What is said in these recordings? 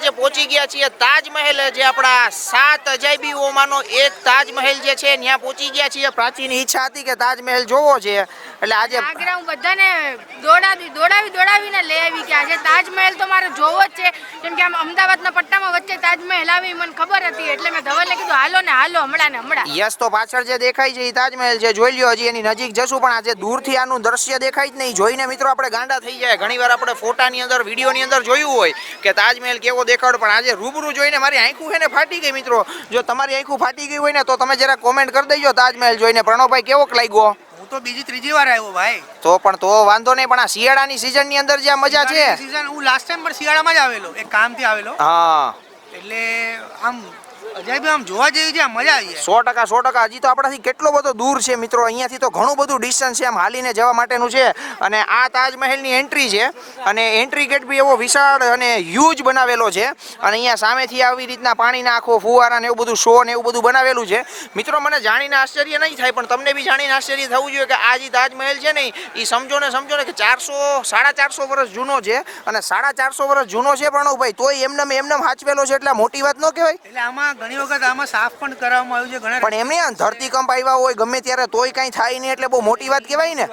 આજે પહોંચી ગયા છીએ તાજમહેલ જે આપણા સાત અજાયબીઓમાંનો એક તાજમહેલ જે છે ત્યાં પહોંચી ગયા છીએ. પ્રાચીન ઈચ્છા હતી કે તાજમહેલ જોવો છે. એટલે આજે આગ્રા હું બધાને દોડાવી દોડાવી દોડાવીને લઈ આવી કે આજે તાજમહેલ તો મારે જોવો જ છે. કેમ કે આમ અમદાવાદના પટ્ટામાં વચ્ચે તાજમહેલ આવી મને ખબર હતી એટલે મેં ધવલને કીધું હાલો ને હાલો હમણાં ને હમણાં. યસ તો પાછળ જે દેખાય છે એ તાજમહેલ છે. જોઈ લ્યો હજી એની નજીક જશું પણ આજે દૂરથી આનું દ્રશ્ય દેખાય જ નહીં. જોઈને મિત્રો આપણે ગાંડા થઈ જાય. ઘણીવાર આપણે ફોટાની અંદર વિડીયોની અંદર જોયું હોય કે તાજમહેલ કેવો દેખાડો પણ આજે રૂબરૂ જોઈને મારી આંખું છે ને ફાટી ગઈ મિત્રો. જો તમારી આંખું ફાટી ગઈ હોય ને તો તમે જરા કોમેન્ટ કરી દેજો તાજમહેલ જોઈને. પ્રણવભાઈ કેવો લાગ્યો? હું તો બીજી ત્રીજી વાર આવ્યો ભાઈ. તો પણ તો વાંધો નહીં પણ આ શિયાળાની સિઝનની અંદર જે મજા છે. સીઝન હું લાસ્ટ ટાઈમ પણ શિયાળામાં જ આવેલો એક કામથી આવેલો. હા. એટલે આમ અજાયબી આમ જોવા જેવી છે મજા આવી જાય. સો ટકા સો ટકા. હજી તો આપણાથી કેટલો બધો દૂર છે મિત્રો. અહીંયાથી તો ઘણું બધું ડિસ્ટન્સ છે આમ હાલીને જવા માટેનું છે. અને આ તાજમહેલની એન્ટ્રી છે. અને એન્ટ્રી ગેટ બી એવો વિશાળ અને હ્યુજ બનાવેલો છે. અને અહીંયા સામેથી આવી રીતના પાણીના આખો ફુવારા ને એવું બધું શો ને એવું બધું બનાવેલું છે. મિત્રો મને જાણીને આશ્ચર્ય નહીં થાય પણ તમને બી જાણીને આશ્ચર્ય થવું જોઈએ કે આ જે તાજમહેલ છે ને એ સમજો ને સમજો ને કે ચારસો સાડા ચારસો વર્ષ જૂનો છે. અને સાડા ચારસો વર્ષ જૂનો છે પ્રણવભાઈ તોય એમને એમને હાચવેલો છે. એટલે મોટી વાત ન કહેવાય? એટલે આમાં ઘણી વખત આમાં સાફ પણ કરવામાં આવ્યું છે ઘણા પણ એમને ધરતીકંપ આવ્યા હોય ગમે ત્યારે તોય કાંઈ થાય નહીં એટલે બહુ મોટી વાત કહેવાય ને.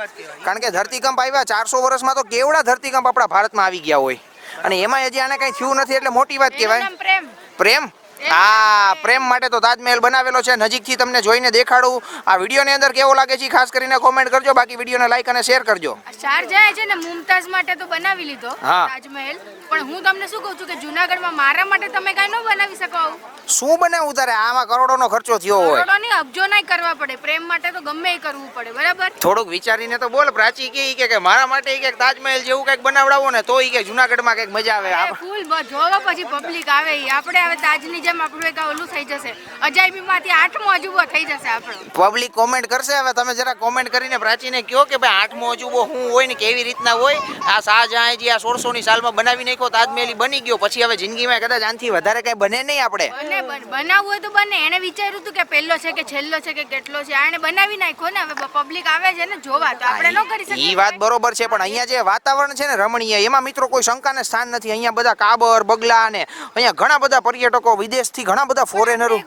કારણ કે ધરતીકંપ આવ્યા ચારસો વર્ષમાં તો કેવડા ધરતીકંપ આપણા ભારતમાં આવી ગયા હોય. અને એમાં હજી આને કાંઈ થયું નથી એટલે મોટી વાત કહેવાય. પ્રેમ. પ્રેમ? હા પ્રેમ માટે તો તાજમહેલ બનાવેલો છે. નજીકથી તમને જોઈને દેખાડું. આ વિડીયોની અંદર કેવો લાગે છે ખાસ કરીને કોમેન્ટ કરજો. બાકી વિડીયોને લાઈક અને શેર કરજો. આ શારજહાએ છે ને મુમતાઝ માટે તો બનાવી લીધો તાજમહેલ. પણ હું તમને શું કહું છું કે જુનાગઢમાં મારા માટે તમે કાઈ ન બનાવી શકો શું બનાવું તારે? આમાં કરોડોનો ખર્ચો થયો હોય. કરોડોની અબજો નહીં કરવા પડે. પ્રેમ માટે તો ગમે એ કરવું પડે બરાબર? થોડુંક વિચારીને તો બોલ. પ્રાચી કે કે મારા માટે કે તાજમહેલ જેવું કંઈક બનાવડાવો ને તો ઈ કે જુનાગઢમાં કંઈક મજા આવે. ફૂલ જોવો પછી પબ્લિક આવે. આપણે હવે તાજની જેમ આપણું એક ઓલું થઈ જશે. અજાયબીમાંથી આઠમો અજુબો થઈ જશે આપણો. પબ્લિક કોમેન્ટ કરશે? હવે તમે જરા કોમેન્ટ કરીને પ્રાચીને કહો કે ભાઈ આઠમો અજુબો શું હોય ને કેવી રીતના હોય? આ શાહજહાં આ સોળસો ની સાલમાં બનાવી નાખ્યો તાજમહેલ બની ગયો. પછી હવે જિંદગીમાં કદાચ આનથી વધારે કઈ બને નહીં આપણે. બનાવવું હોય તો બને. એને વિચાર્યું હતું કે પહેલો છે કે છેલ્લો છે કે કેટલો છે. આને બનાવી નાખ્યો ને. હવે પબ્લિક આવે છે ને જોવા તો આપણે ન કરી શકીએ. ઈ વાત બરોબર છે પણ અહીંયા જે વાતાવરણ છે ને રમણીય એમાં મિત્રો કોઈ શંકાને સ્થાન નથી. અહીંયા બધા કાબર બગલા ને અહીંયા ઘણા બધા પર્યટકો વિદેશથી ઘણા બધા ફોરેનરો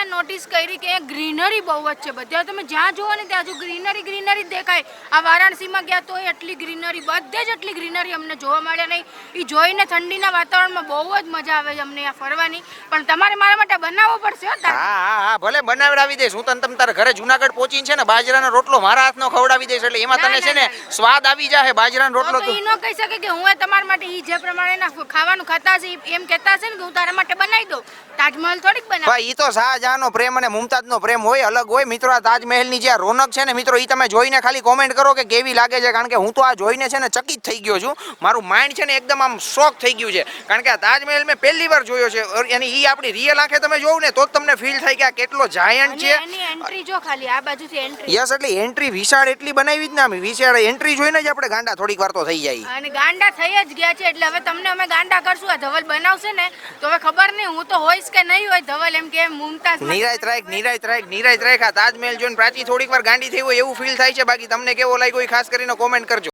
અહીંયા નોટિસ કરી કે ગ્રીનરી બહુ જ છે બધા. તમે જ્યાં જુઓ ને ત્યાં હજુ ગ્રીનરી ગ્રીનરી જ દેખાય. આ વારાણસીમાં ગયા તો એટલી ગ્રીનરી બધે જ એટલી ગ્રીનરી અમને જોવા મળ્યા નહીં. એ જોઈને ઠંડીના વાતાવરણમાં બહુ જ મજા આવે છે અમને અહીંયા ફરવાની. પણ તમારે મારા માટે બનાવવો પડશે હા હા હા ભલે બનાવડાવી દઈશ. હું તને તમે તારા ઘરે જુનાગઢ પહોંચીને છે ને બાજરાનો રોટલો મારા હાથનો ખવડાવી દઈશ એટલે એમાં તને છે ને સ્વાદ આવી જાય બાજરાનો રોટલો તો તો. ન કહી શકે કે હું એ તમારા માટે ઈ જે પ્રમાણેના ખાવાનું ખાતા છે એમ કહેતા છે ને કે હું તારા માટે બનાવી દઉં. તાજમહલ થોડીક બનાવ. ઈ તો શાહજહાંનો પ્રેમ અને મુમતાજનો પ્રેમ હોય અલગ હોય. મિત્રો આ તાજમહેલની જે આ રોનક છે ને મિત્રો એ તમે જોઈને ખાલી કોમેન્ટ કરો કે કેવી લાગે છે. કારણ કે હું તો આ જોઈને છે ને ચકિત થઈ ગયો છું. મારું માઇન્ડ છે ને એકદમ આમ શોક થઈ ગયું છે. કારણ કે આ તાજમહેલ મેં પહેલી વાર જોયો છે. અને એની આપણી રિયલ આંખે તમે જોવું ને તો જ તમને ફીલ થાય કે આ કેટલો જાયન્ટ છે. એન્ટ્રી જો ખાલી આ બાજુથી એન્ટ્રી યસ એટલે એન્ટ્રી વિશાળ એટલી બનાવી જ ને વિશાળ એન્ટ્રી જોઈને જ આપણે ગાંડા થોડીક વાર તો થઈ જાય. અને ગાંડા થઈ જ ગયા છે એટલે હવે તમને અમે ગાંડા કરશું. આ ધવલ બનાવશે ને તો હવે ખબર નહીં હું તો હોઈશ કે નહીં હોય ધવલ. એમ કે મુમતાઝ નિરાયત રાખ નિરાયત રાખ નિરાયત રાખ. આ તાજમહેલ જોઈને પ્રાચી થોડીક વાર ગાંડી થઈ હોય એવું ફીલ થાય છે. બાકી તમને કેવો લાગ્યો એ ખાસ કરીને કોમેન્ટ કરજો.